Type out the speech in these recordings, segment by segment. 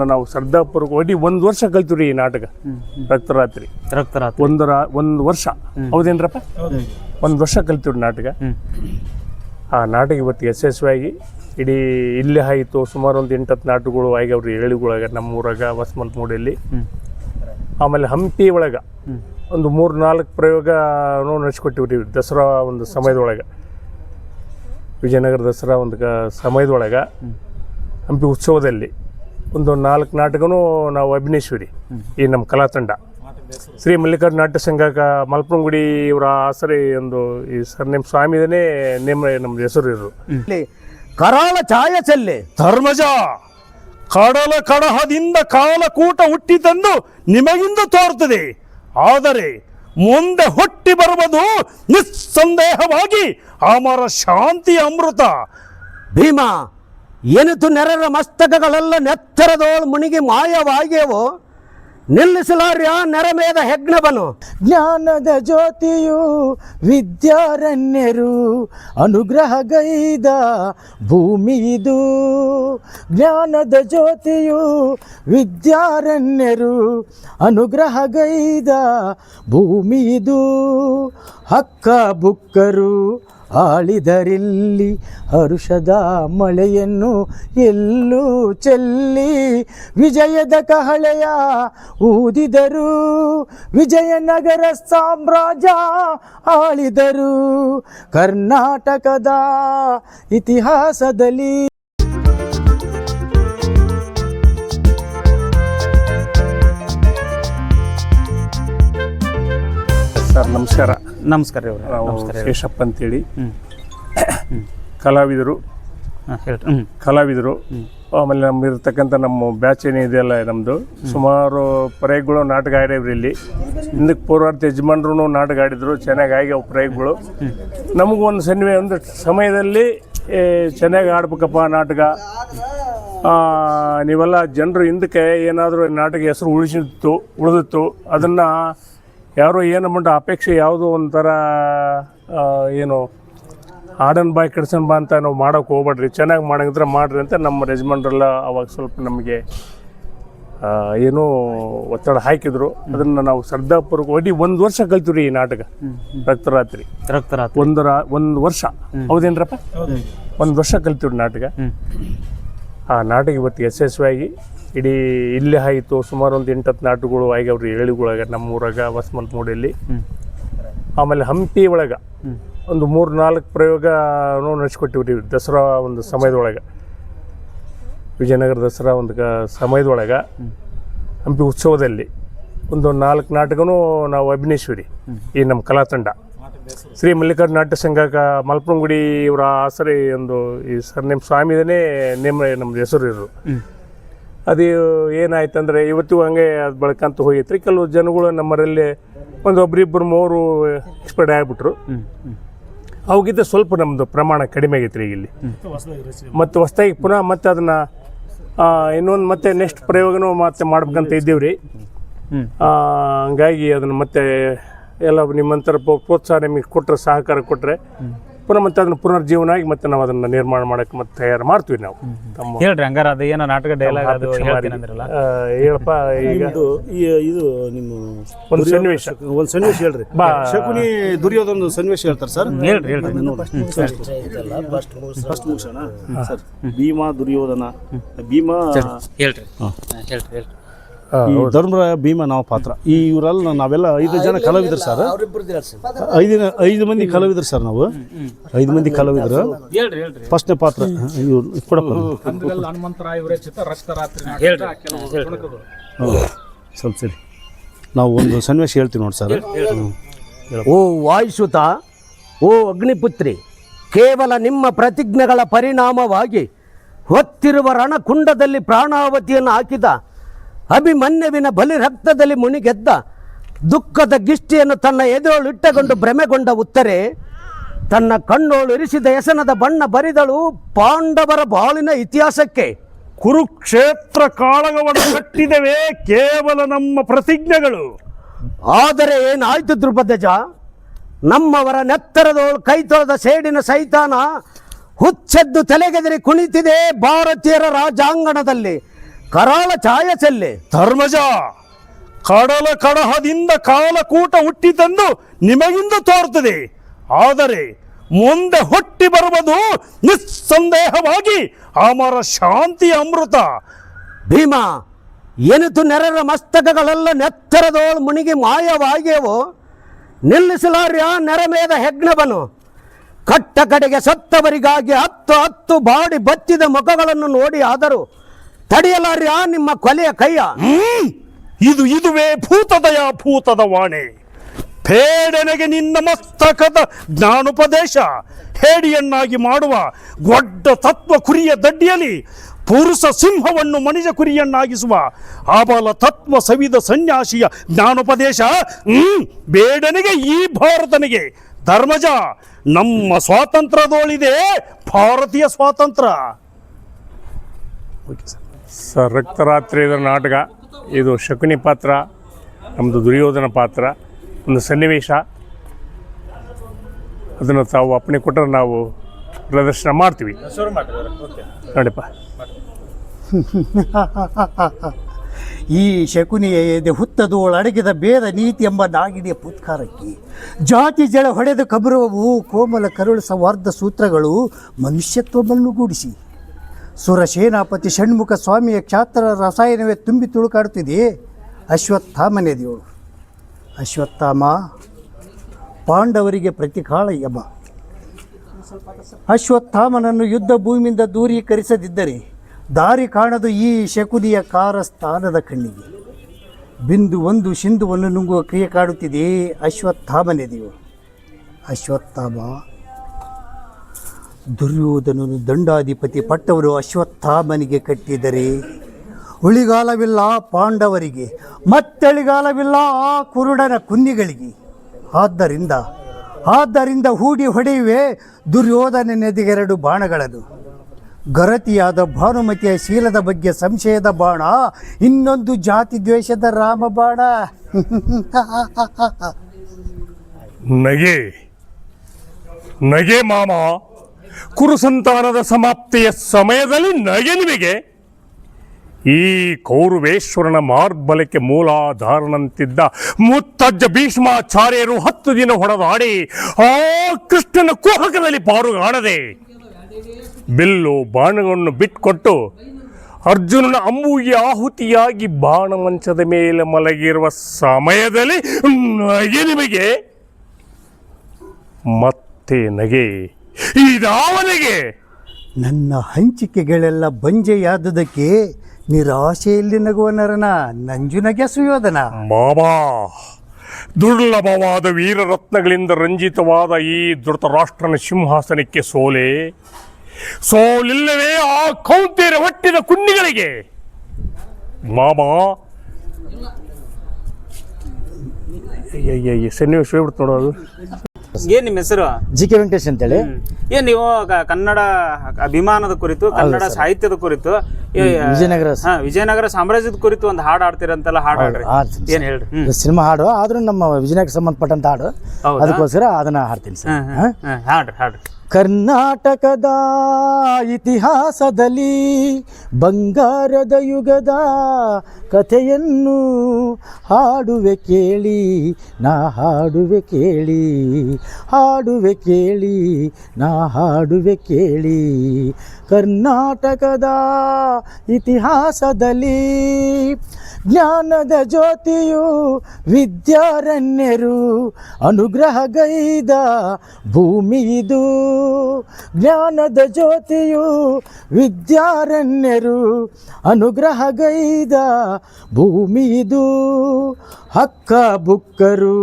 ಅದನ್ನು ನಾವು ಶ್ರದ್ಧಾಪೂರ್ವಕವಾಗಿ ಒಂದು ವರ್ಷ ಕಲ್ತೀವಿ ಈ ನಾಟಕ. ರಕ್ತರಾತ್ರಿ. ರಕ್ತರಾತ್ರಿ. ಒಂದು ರಾ ಒಂದು ವರ್ಷ. ಹೌದೇನ್ರಪ್ಪ? ಒಂದು ವರ್ಷ ಕಲ್ತೀವಿ ನಾಟಕ. ಆ ನಾಟಕ ಇವತ್ತು ಯಶಸ್ವಿಯಾಗಿ ಇಡೀ ಇಲ್ಲೇ ಆಯಿತು. ಸುಮಾರು ಒಂದು ಎಂಟತ್ತು ನಾಟಕಗಳು ಆಗ್ಯಾವ್ರಿ. ಏಳಿಗೊಳಗೆ ನಮ್ಮ ನಮ್ಮೂರಾಗ ವಸಮಂತ ಮೂಡಿಯಲ್ಲಿ ಹ್ಮ್. ಆಮೇಲೆ ಹಂಪಿ ಒಳಗೆ ಒಂದು ಮೂರು ನಾಲ್ಕು ಪ್ರಯೋಗ ನಡೆಸ್ಕೊಟ್ಟಿವ್ರಿ ದಸರಾ ಒಂದು ಸಮಯದೊಳಗೆ. ವಿಜಯನಗರ ದಸರಾ ಒಂದು ಕ ಸಮಯದೊಳಗೆ ಹಂಪಿ ಉತ್ಸವದಲ್ಲಿ. ಒಂದು ನಾಲ್ಕು ನಾಟಕನೂ ನಾವು ಅಭಿನಯಿಸಿವ್ರಿ. ಈ ನಮ್ಮ ಕಲಾ ತಂಡ. ಶ್ರೀ ಮಲ್ಲಿಕಾರ್ಜುನ ನಾಟ್ಯ ಸಂಘ ಮಲ್ಪನಗುಡಿ ಇವರ ಆಸರೆ ಒಂದು ಈ ಸರ್ ನಿಮ್ಮ ಸ್ವಾಮಿದನೇ ನಿಮ್ಮ ನಮ್ದು ಹೆಸರು ಇರೋದು. ಕರಾಳ ಛಾಯ ಚೆಲ್ಲೆ ಧರ್ಮಜ ಕಡಲ ಕಡಹದಿಂದ ಕಾಲಕೂಟ ಹುಟ್ಟಿತೆಂದು ನಿಮಗಿಂದ ತೋರ್ತದೆ ಆದರೆ ಮುಂದೆ ಹುಟ್ಟಿ ಬರುವುದು ನಿಸ್ಸಂದೇಹವಾಗಿ ಅಮರ ಶಾಂತಿ ಅಮೃತ. ಭೀಮ ಎನಿತು ನೆರರ ಮಸ್ತಕಗಳೆಲ್ಲ ನೆತ್ತರದೋಳು ಮುನಿಗಿ ಮಾಯವಾಗ್ಯವು? ನಿಲ್ಲಿಸಲಾರ್ಯ ನೆರಮೇದ ಹೆಗ್ಣವನು ಜ್ಞಾನದ ಜ್ಯೋತಿಯು ವಿದ್ಯಾರಣ್ಯರು ಅನುಗ್ರಹಗೈದ ಗೈದ ಭೂಮಿದು ಜ್ಞಾನದ ಜ್ಯೋತಿಯು ವಿದ್ಯಾರಣ್ಯರು ಅನುಗ್ರಹಗೈದ ಗೈದ ಭೂಮಿದು ಹಕ್ಕ ಬುಕ್ಕರು ಆಳಿದರಿಲ್ಲಿ ಹರುಷದ ಮಳೆಯನ್ನು ಎಲ್ಲೂ ಚೆಲ್ಲಿ ವಿಜಯದ ಕಹಳೆಯ ಊದಿದರು. ವಿಜಯನಗರ ಸಾಮ್ರಾಜ್ಯ ಆಳಿದರು. ಕರ್ನಾಟಕದ ಇತಿಹಾಸದಲ್ಲಿ ಸರ್, ನಮಸ್ಕಾರ. ನಮಸ್ಕಾರ ರೀ ಅವ್ರೆ. ನಾವು ನಮಸ್ಕಾರ ಹೇಳಿ ಶೇಷಪ್ಪ ಅಂತೇಳಿ. ಕಲಾವಿದರು. ಹಾಂ ಹೇಳ್ರಿ. ಹ್ಮ್. ಕಲಾವಿದರು. ಆಮೇಲೆ ನಮ್ಮ ಇರ್ತಕ್ಕಂಥ ನಮ್ಮ ಬ್ಯಾಚ್ ಏನಿದೆಯಲ್ಲ ನಮ್ಮದು ಸುಮಾರು ಪ್ರಯೋಗಗಳು ನಾಟಕ ಆಡ್ಯಾವ್ರಿ ಇಲ್ಲಿ. ಹಿಂದಕ್ಕೆ ಪೂರ್ವಾರ್ಥ ಯಜಮಾನ್ರು ನಾಟಕ ಆಡಿದ್ರು ಚೆನ್ನಾಗಿ ಆಗ್ಯಾವ ಪ್ರಯೋಗಗಳು. ನಮಗೂ ಒಂದು ಸನ್ನಿವೆ ಒಂದು ಸಮಯದಲ್ಲಿ ಏ, ಚೆನ್ನಾಗಿ ಆಡ್ಬೇಕಪ್ಪ ನಾಟಕ. ಆ, ನೀವೆಲ್ಲ ಜನರು ಹಿಂದಕ್ಕೆ ಏನಾದರೂ ನಾಟಕ ಹೆಸರು ಉಳಿಸಿತ್ತು ಉಳಿದಿತ್ತು ಅದನ್ನು ಯಾರೋ ಏನು ಅಂದ್ಬಿಟ್ಟು ಅಪೇಕ್ಷೆ ಯಾವುದೋ ಒಂಥರ ಏನು ಆಡನ್ ಬಾಯ್ ಕೆಡ್ಸನ್ ಬಾ ಅಂತ ನಾವು ಮಾಡೋಕೆ ಹೋಗ್ಬೇಡ್ರಿ. ಚೆನ್ನಾಗಿ ಮಾಡಂಗಿದ್ರೆ ಮಾಡ್ರಿ ಅಂತ ನಮ್ಮ ಯಜಮಾನ್ರೆಲ್ಲ ಅವಾಗ ಸ್ವಲ್ಪ ನಮಗೆ ಏನೂ ಒತ್ತಡ ಹಾಕಿದ್ರು. ಅದನ್ನು ನಾವು ಶ್ರದ್ಧಾಪೂರ್ವಕವಾಗಿ ಒಂದು ವರ್ಷ ಕಲ್ತೀವ್ರಿ ಈ ನಾಟಕ. ರಕ್ತರಾತ್ರಿ. ರಕ್ತರಾತ್ರಿ. ಒಂದು ರಾ ಒಂದು ವರ್ಷ. ಹೌದೇನ್ರಪ್ಪ? ಒಂದು ವರ್ಷ ಕಲ್ತೀವ್ರಿ ನಾಟಕ. ಆ ನಾಟಕ ಇವತ್ತು ಯಶಸ್ವಿಯಾಗಿ ಇಡೀ ಇಲ್ಲೇ ಆಯಿತು ಸುಮಾರು ಒಂದು ಎಂಟತ್ತು ನಾಟಕಗಳು ಆಗಿ ಏಳಿಗೊಳಗೆ ನಮ್ಮ ನಮ್ಮೂರಾಗ ವಸಮಂತ ಮೂಡಿಯಲ್ಲಿ ಆಮೇಲೆ ಹಂಪಿ ಒಳಗೆ ಒಂದು ಮೂರು ನಾಲ್ಕು ಪ್ರಯೋಗ ನಡೆಸ್ಕೊಟ್ಟಿವ್ರಿ ದಸರಾ ಒಂದು ಸಮಯದೊಳಗೆ. ವಿಜಯನಗರ ದಸರಾ ಒಂದು ಕ ಸಮಯದೊಳಗೆ ಹಂಪಿ ಉತ್ಸವದಲ್ಲಿ ಒಂದು ನಾಲ್ಕು ನಾಟಕನೂ ನಾವು ಅಭಿನಯಿಸಿವ್ರಿ ಈ ನಮ್ಮ ಕಲಾ ತಂಡ ಶ್ರೀ ಮಲ್ಲಿಕಾರ್ಜುನ ನಾಟ್ಯ ಸಂಘ ಕ ಮಲ್ಪನಗುಡಿ ಇವರ ಆಸರಿ ಒಂದು ಈ ಸರ್ ನಿಮ್ಮ ಸ್ವಾಮಿದನೇ ನೇಮ ನಮ್ದು ಹೆಸರು ಇರು ಅದು ಏನಾಯ್ತಂದ್ರೆ ಇವತ್ತು ಹಂಗೆ ಅದು ಬೆಳ್ಕಂತ ಹೋಗೈತ್ರಿ. ಕೆಲವು ಜನಗಳು ನಮ್ಮರಲ್ಲಿ ಒಂದು ಒಬ್ರಿಬ್ಬರು ಮೂರು ಎಕ್ಸ್ಪರ್ಟ್ ಆಗಿಬಿಟ್ರು. ಅವಗಿಂತ ಸ್ವಲ್ಪ ನಮ್ಮದು ಪ್ರಮಾಣ ಕಡಿಮೆ ಆಗೈತ್ರಿ ಇಲ್ಲಿ. ಮತ್ತು ಹೊಸದಾಗಿ ಪುನಃ ಮತ್ತೆ ಅದನ್ನು ಇನ್ನೊಂದು ಮತ್ತೆ ನೆಕ್ಸ್ಟ್ ಪ್ರಯೋಗನೂ ಮತ್ತೆ ಮಾಡ್ಬೇಕಂತ ಇದ್ದೀವಿ ರೀ ಹ್ಮ್ ಹಂಗಾಗಿ ಅದನ್ನು ಮತ್ತೆ ಎಲ್ಲ ನಿಮ್ಮಂತರ ಪ್ರೋ- ಪ್ರೋತ್ಸಾಹ ನಿಮಗೆ ಕೊಟ್ಟರೆ ಸಹಕಾರ ಕೊಟ್ಟರೆ ಪುನಃ ಮತ್ತೆ ಅದನ್ನು ಪುನರ್ಜೀವನ ಆಗಿ ಮತ್ತೆ ನಾವು ಅದನ್ನು ನಿರ್ಮಾಣ ಮಾಡೋಕ್ಕೆ ಮತ್ತೆ ತಯಾರು ಮಾಡ್ತೀವಿ ನಾವು. ತಮ್ಮ ಹೇಳ್ರಿ ಹಂಗಾರ ಅದು ಏನೋ ನಾಟಕ ಡೈಲಾಗ್ ಅದು ಹೇಳ್ತೀನಿ ಅಂದ್ರಲ್ಲ. ಆ, ಹೇಳಪ್ಪ ಈಗ ಇದು ಇದು ನಿಮ್ಮ ಒಂದು ಸನ್ನಿವೇಶ. ಒಂದು ಸನ್ನಿವೇಶ ಹೇಳ್ರಿ. ಬಾ. ಶಕುನಿ ದುರ್ಯೋಧನ ಸನ್ನಿವೇಶ ಹೇಳ್ತಾರೆ ಸರ್? ಹೇಳ್ರಿ ಹೇಳ್ರಿ. ಫಸ್ಟ್ ಮುಗಿಸೋಣ? ಸರ್ ಭೀಮ ದುರ್ಯೋಧನ ಭೀಮಾ ಹೇಳ್ರಿ. ಹೇಳ್ರಿ ಹೇಳ್ರಿ. ಈ ಧರ್ಮರಾಯ ಭೀಮ ನಾವು ಪಾತ್ರ. ಈ ಇವರೆಲ್ಲ ನಾವೆಲ್ಲ ಐದು ಜನ ಕಲಾವಿದ್ರು ಸರ್. ಐದಿನ ಐದು ಮಂದಿ ಕಲಾವಿದ್ರು ಸರ್ ನಾವು. ಐದು ಮಂದಿ ಕಲಾವಿದ್ರು. ಹೇಳ್ರಿ ಹೇಳ್ರಿ. ಫಸ್ಟ್ನೇ ಪಾತ್ರ ಇವ್ರು ಕೊಡಪ್ಪ. ಸ್ವಲ್ಪ ಸರಿ. ನಾವು ಒಂದು ಸನ್ನಿವೇಶ ಹೇಳ್ತೀವಿ ನೋಡಿ ಸರ್. ಓ ವಾಯುಸುತ ಓ ಅಗ್ನಿಪುತ್ರಿ ಕೇವಲ ನಿಮ್ಮ ಪ್ರತಿಜ್ಞೆಗಳ ಪರಿಣಾಮವಾಗಿ ಹೊತ್ತಿರುವ ರಣಕುಂಡದಲ್ಲಿ ಪ್ರಾಣಾವತಿಯನ್ನು ಹಾಕಿದ ಅಭಿಮನ್ಯುವಿನ ಬಲಿ ರಕ್ತದಲ್ಲಿ ಮುನಿಗೆದ್ದ ದುಃಖದ ಗಿಷ್ಟಿಯನ್ನು ತನ್ನ ಎದೆಯೊಳಿಟ್ಟುಕೊಂಡು ಭ್ರಮೆಗೊಂಡ ಉತ್ತರೆ ತನ್ನ ಕಣ್ಣೋಳು ಇರಿಸಿದ ಯಸನದ ಬಣ್ಣ ಬರಿದಳು ಪಾಂಡವರ ಬಾಳಿನ ಇತಿಹಾಸಕ್ಕೆ. ಕುರುಕ್ಷೇತ್ರ ಕಾಳಗವನ್ನು ಕಟ್ಟಿದವೆ ಕೇವಲ ನಮ್ಮ ಪ್ರತಿಜ್ಞೆಗಳು. ಆದರೆ ಏನಾಯ್ತು ದ್ರುಪದಜ ನಮ್ಮವರ ನೆತ್ತರದೋಳು ಕೈ ತೊಳೆದ ಸೇಡಿನ ಸೈತಾನ ಹುಚ್ಚೆದ್ದು ತಲೆಗೆದರಿ ಕುಣಿತಿದೆ ಭಾರತೀಯರ ರಾಜಾಂಗಣದಲ್ಲಿ. ಕರಾಳ ಛಾಯ ಚೆಲ್ಲೆ. ಧರ್ಮಜ ಕಡಲ ಕಡಹದಿಂದ ಕಾಲಕೂಟ ಹುಟ್ಟಿತೆಂದು ನಿಮಗಿಂದ ತೋರುತ್ತದೆ. ಆದರೆ ಮುಂದೆ ಹುಟ್ಟಿ ಬರುವುದು ನಿಸ್ಸಂದೇಹವಾಗಿ ಅಮರ ಶಾಂತಿ ಅಮೃತ. ಭೀಮ ಎನಿತು ನೆರರ ಮಸ್ತಕಗಳೆಲ್ಲ ನೆತ್ತರದೋಳು ಮುಣಿಗಿ ಮಾಯವಾಗ್ಯವು. ನಿಲ್ಲಿಸಲಾರ್ಯ ನೆರಮೇದ ಹೆಗ್ನವನು. ಕಟ್ಟ ಕಡೆಗೆ ಸತ್ತವರಿಗಾಗಿ ಹತ್ತು ಹತ್ತು ಬಾಡಿ ಬತ್ತಿದ ಮುಖಗಳನ್ನು ನೋಡಿ ಆದರೂ. ತಡೆಯಲಾರ್ಯ ನಿಮ್ಮ ಕೊಲೆಯ ಕೈಯ? ಇದು ಇದುವೇ ಭೂತದಯ, ಭೂತದ ವಾಣೆ. ಪೇಡನೆಗೆ ನಿನ್ನ ಮಸ್ತಕದ ಜ್ಞಾನೋಪದೇಶ. ಹೇಡಿಯನ್ನಾಗಿ ಮಾಡುವ ದೊಡ್ಡ ತತ್ವ ಕುರಿಯ ದಡ್ಡಿಯಲ್ಲಿ ಪುರುಷ ಸಿಂಹವನ್ನು ಮನಿಜ ಕುರಿಯನ್ನಾಗಿಸುವ ಆಬಲ ತತ್ವ ಸವಿದ ಸನ್ಯಾಸಿಯ ಜ್ಞಾನೋಪದೇಶ. ಬೇಡನಿಗೆ ಈ ಭಾರತನಿಗೆ ಧರ್ಮಜ ನಮ್ಮ ಸ್ವಾತಂತ್ರ್ಯದೋಳಿದೆ, ಭಾರತೀಯ ಸ್ವಾತಂತ್ರ್ಯ. ಸರ್ ರಕ್ತರಾತ್ರಿ ಇದರ ನಾಟಕ. ಇದು ಶಕುನಿ ಪಾತ್ರ ನಮ್ಮದು ದುರ್ಯೋಧನ ಪಾತ್ರ ಒಂದು ಸನ್ನಿವೇಶ. ಅದನ್ನು ತಾವು ಅಪ್ಪಣೆ ಕೊಟ್ಟರೆ ನಾವು ಪ್ರದರ್ಶನ ಮಾಡ್ತೀವಿ. ನೋಡಿಪ್ಪ. ಈ ಶಕುನಿಯ ಎದೆ ಹುತ್ತದೋಳು ಅಡಗಿದ ಬೇದ ನೀತಿ ಎಂಬ ನಾಗಿದೆಯ ಪುತ್ಕಾರಕ್ಕೆ ಜಾತಿ ಜಳ ಹೊಡೆದು ಕಬರುವವು ಕೋಮಲ ಕರುಳು ಸವಾರ್ಧ ಸೂತ್ರಗಳು ಮನುಷ್ಯತ್ವವನ್ನು ಮಣ್ಣುಗೂಡಿಸಿ ಸುರ ಸೇನಾಪತಿ ಷಣ್ಮುಖ ಸ್ವಾಮಿಯ ಕ್ಷಾತ್ರ ರಸಾಯನವೇ ತುಂಬಿ ತುಳುಕಾಡ್ತಿದೆಯೇ ಅಶ್ವತ್ಥಾಮನೆ ದೇವರು. ಅಶ್ವತ್ಥಾಮ, ಪಾಂಡವರಿಗೆ ಪ್ರತಿಕಾಳ ಯಮ. ಅಶ್ವತ್ಥಾಮನನ್ನು ಯುದ್ಧ ಭೂಮಿಯಿಂದ ದೂರೀಕರಿಸದಿದ್ದರೆ ದಾರಿ ಕಾಣದು ಈ ಶಕುನಿಯ ಕಾರಸ್ಥಾನದ ಕಣ್ಣಿಗೆ. ಬಿಂದು ಒಂದು ಸಿಂಧುವನ್ನು ನುಂಗುವ ಕ್ರಿಯೆ ಕಾಡುತ್ತಿದೆಯೇ ಅಶ್ವತ್ಥಾಮನೆ ದೇವರು. ಅಶ್ವತ್ಥಾಮ ದುರ್ಯೋಧನನು ದಂಡಾಧಿಪತಿ ಪಟ್ಟವರು ಅಶ್ವತ್ಥಾಮನಿಗೆ ಕಟ್ಟಿದರೆ ಉಳಿಗಾಲವಿಲ್ಲ ಪಾಂಡವರಿಗೆ, ಮತ್ತಳಿಗಾಲವಿಲ್ಲ ಆ ಕುರುಡನ ಕುನ್ನಿಗಳಿಗೆ. ಆದ್ದರಿಂದ ಆದ್ದರಿಂದ ಹೂಡಿ ಹೊಡೆಯುವೆ ದುರ್ಯೋಧನನೆದೆಗೆರಡು ಬಾಣಗಳನ್ನು ಗರತಿಯಾದ ಭಾನುಮತಿಯ ಶೀಲದ ಬಗ್ಗೆ ಸಂಶಯದ ಬಾಣ, ಇನ್ನೊಂದು ಜಾತಿ ದ್ವೇಷದ ರಾಮ ಬಾಣ. ನಗೆ ನಗೆ ಮಾಮ ಕುರು ಸಂತಾನದ ಸಮಾಪ್ತಿಯ ಸಮಯದಲ್ಲಿ ನಗೆ ನಿಮಗೆ ಈ ಕೌರವೇಶ್ವರನ ಮಾರ್ಬಲಕ್ಕೆ ಮೂಲಾಧಾರನಂತಿದ್ದ ಮುತ್ತಜ್ಜ ಭೀಷ್ಮಾಚಾರ್ಯರು ಹತ್ತು ದಿನ ಹೊಡೆದಾಡಿ ಆ ಕೃಷ್ಣನ ಕುಹಕದಲ್ಲಿ ಪಾರುಗಾಣದೆ ಬಿಲ್ಲು ಬಾಣಗಳನ್ನು ಬಿಟ್ಕೊಟ್ಟು ಅರ್ಜುನನ ಅಂಬುಗೆ ಆಹುತಿಯಾಗಿ ಬಾಣಮಂಚದ ಮೇಲೆ ಮಲಗಿರುವ ಸಮಯದಲ್ಲಿ ನಗೆ ನಿಮಗೆ ಮತ್ತೆ ನಗೆ ಇದಾವನಿಗೆ ನನ್ನ ಹಂಚಿಕೆಗಳೆಲ್ಲ ಬಂಜೆಯಾದುದಕ್ಕೆ ನಿರಾಶೆಯಲ್ಲಿ ನಗುವ ನರನ ನಂಜುನಗೆ ಸುಯೋಧನ. ಮಾಮಾ ದುರ್ಲಭವಾದ ವೀರರತ್ನಗಳಿಂದ ರಂಜಿತವಾದ ಈ ಧೃತರಾಷ್ಟ್ರನ ಸಿಂಹಾಸನಕ್ಕೆ ಸೋಲೆ. ಸೋಲಿಲ್ಲವೇ ಆ ಕೌಂತೇರ ಹೊಟ್ಟಿನ ಕುಂಡಿಗಳಿಗೆ ಮಾಮಾ ಸನ್ನಿವೇಶ ಹೇಳ್ಬಿಡ್ತು ನೋಡೋದು ಏನ್ ನಿಮ್ಮ ಹೆಸರು? ಜಿ ಕೆ ವೆಂಕಟೇಶ್ ಅಂತೇಳಿ. ಏನ್ ನೀವು ಕ- ಕನ್ನಡ ಅಭಿಮಾನದ ಕುರಿತು ಕನ್ನಡ ಸಾಹಿತ್ಯದ ಕುರಿತು ಏ- ವಿಜಯನಗರ ಹಾ ವಿಜಯನಗರ ಸಾಮ್ರಾಜ್ಯದ ಕುರಿತು ಒಂದು ಹಾಡು ಆಡ್ತೀರಂತೆಲ್ಲ ಹಾಡು ಹಾಡ್ರಿ. ಏನ್ ಹೇಳ್ರಿ? ಹ್ಮ್. ಸಿನಿಮಾ ಹಾಡು ಆದ್ರೂ ನಮ್ಮ ವಿಜಯನಗರ ಸಂಬಂಧಪಟ್ಟಂತ ಹಾಡು. ಹೌದಾ? ಅದಕ್ಕೋಸ್ಕರ ಅದನ್ನ ಹಾಡ್ತೀನಿ ಸರ್. ಹ್ಮ್, ಹ್ಮ್, ಹಾಡ್ರಿ ಹಾಡ್ರಿ. ಕರ್ನಾಟಕದ ಇತಿಹಾಸದಲ್ಲಿ ಬಂಗಾರದ ಯುಗದ ಕಥೆಯನ್ನು ಹಾಡುವೆ ಕೇಳಿ, ನಾ ಹಾಡುವೆ ಕೇಳಿ ಹಾಡುವೆ ಕೇಳಿ, ನಾ ಹಾಡುವೆ ಕೇಳಿ. ಕರ್ನಾಟಕದ ಇತಿಹಾಸದಲ್ಲಿ ಜ್ಞಾನದ ಜ್ಯೋತಿಯು ವಿದ್ಯಾರಣ್ಯರು ಅನುಗ್ರಹಗೈದ ಭೂಮಿ ಇದು. ಜ್ಞಾನದ ಜ್ಯೋತಿಯು ವಿದ್ಯಾರಣ್ಯರು ಅನುಗ್ರಹಗೈದ ಭೂಮಿದು ಹಕ್ಕ ಬುಕ್ಕರು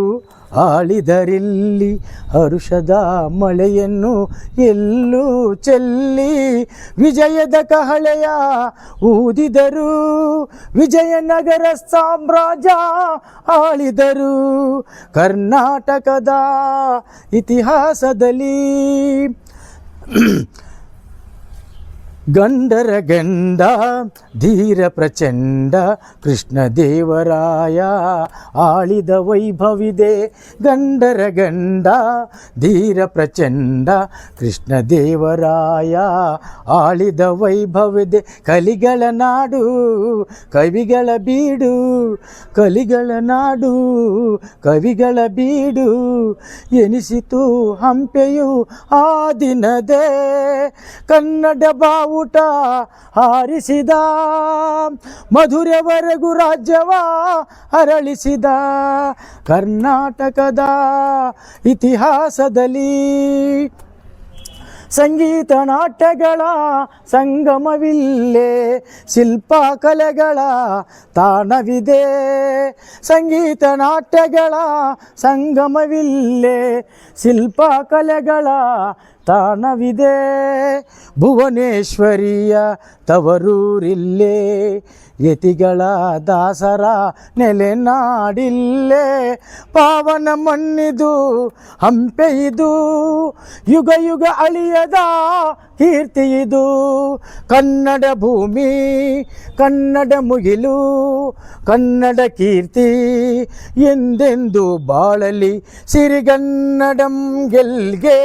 ಆಳಿದರಿಲ್ಲಿ ಹರುಷದ ಮಳೆಯನ್ನು ಎಲ್ಲೂ ಚೆಲ್ಲಿ ವಿಜಯದ ಕಹಳೆಯ ಊದಿದರು. ವಿಜಯನಗರ ಸಾಮ್ರಾಜ್ಯ ಆಳಿದರು. ಕರ್ನಾಟಕದ ಇತಿಹಾಸದಲ್ಲಿ ಗಂಡರ ಗಂಡ ಧೀರ ಪ್ರಚಂಡ, ಕೃಷ್ಣ ದೇವರಾಯ, ಆಳಿದ ವೈಭವಿದೆ. ಗಂಡರ ಗಂಡ ಧೀರ ಪ್ರಚಂಡ, ಕೃಷ್ಣ ದೇವರಾಯ, ಆಳಿದ ವೈಭವಿದೆ. ಕಲಿಗಳ ನಾಡು, ಕವಿಗಳ ಬೀಡು, ಕಲಿಗಳ ನಾಡು, ಕವಿಗಳ ಬೀಡು, ಎನಿಸಿತು ಹಂಪೆಯು ಆ ದಿನದೇ. ಕನ್ನಡ ಬಾವುಟ ಹಾರಿಸಿದ, ಮಧುರೆವರೆಗೂ ರಾಜ್ಯವ ಅರಳಿಸಿದ. ಕರ್ನಾಟಕದ ಇತಿಹಾಸದಲ್ಲಿ ಸಂಗೀತ ನಾಟ್ಯಗಳ ಸಂಗಮವಿಲ್ಲೇ, ಶಿಲ್ಪ ಕಲೆಗಳ ತಾಣವಿದೆ. ಸಂಗೀತ ನಾಟ್ಯಗಳ ಸಂಗಮವಿಲ್ಲೇ, ಶಿಲ್ಪ ಕಲೆಗಳ ತಾಣವಿದೆ. ಭುವನೇಶ್ವರಿಯ ತವರೂರಿಲ್ಲೇ. ಯತಿಗಳ ದಾಸರ ನೆಲೆನಾಡಿಲ್ಲೇ ಪಾವನ ಮಣ್ಣಿದು ಹಂಪೆ ಇದು ಯುಗ ಯುಗ ಅಳಿಯದ ಕೀರ್ತಿ ಇದು ಕನ್ನಡ ಭೂಮಿ, ಕನ್ನಡ ಮುಗಿಲು, ಕನ್ನಡ ಕೀರ್ತಿ ಎಂದೆಂದು ಬಾಳಲಿ. ಸಿರಿಗನ್ನಡಂ ಗೆಲ್ಗೆ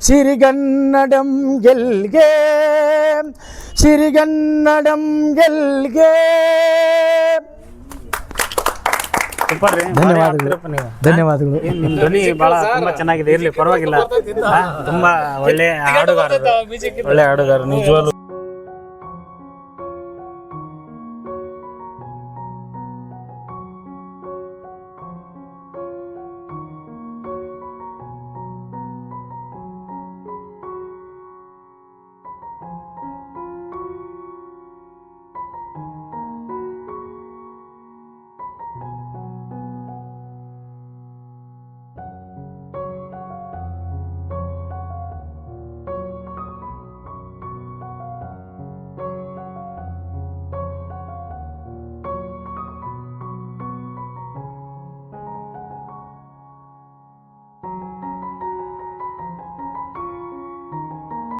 ಸಿರಿಗನ್ನಡಂ ಗೆಲ್ಗೆ ಸಿರಿಗನ್ನಡಂ ಗೆಲ್ಗೆ. ಧನ್ಯವಾದಗಳು. ಏನ್ ನಿಮ್ ಧ್ವನಿ ಬಹಳ ತುಂಬಾ ಚೆನ್ನಾಗಿದೆ. ಇರ್ಲಿ ಪರವಾಗಿಲ್ಲ. ತುಂಬಾ ಒಳ್ಳೆ ಹಾಡುಗಾರ ಒಳ್ಳೆ ಹಾಡುಗಾರ ನಿಜವಾಗ್ಲು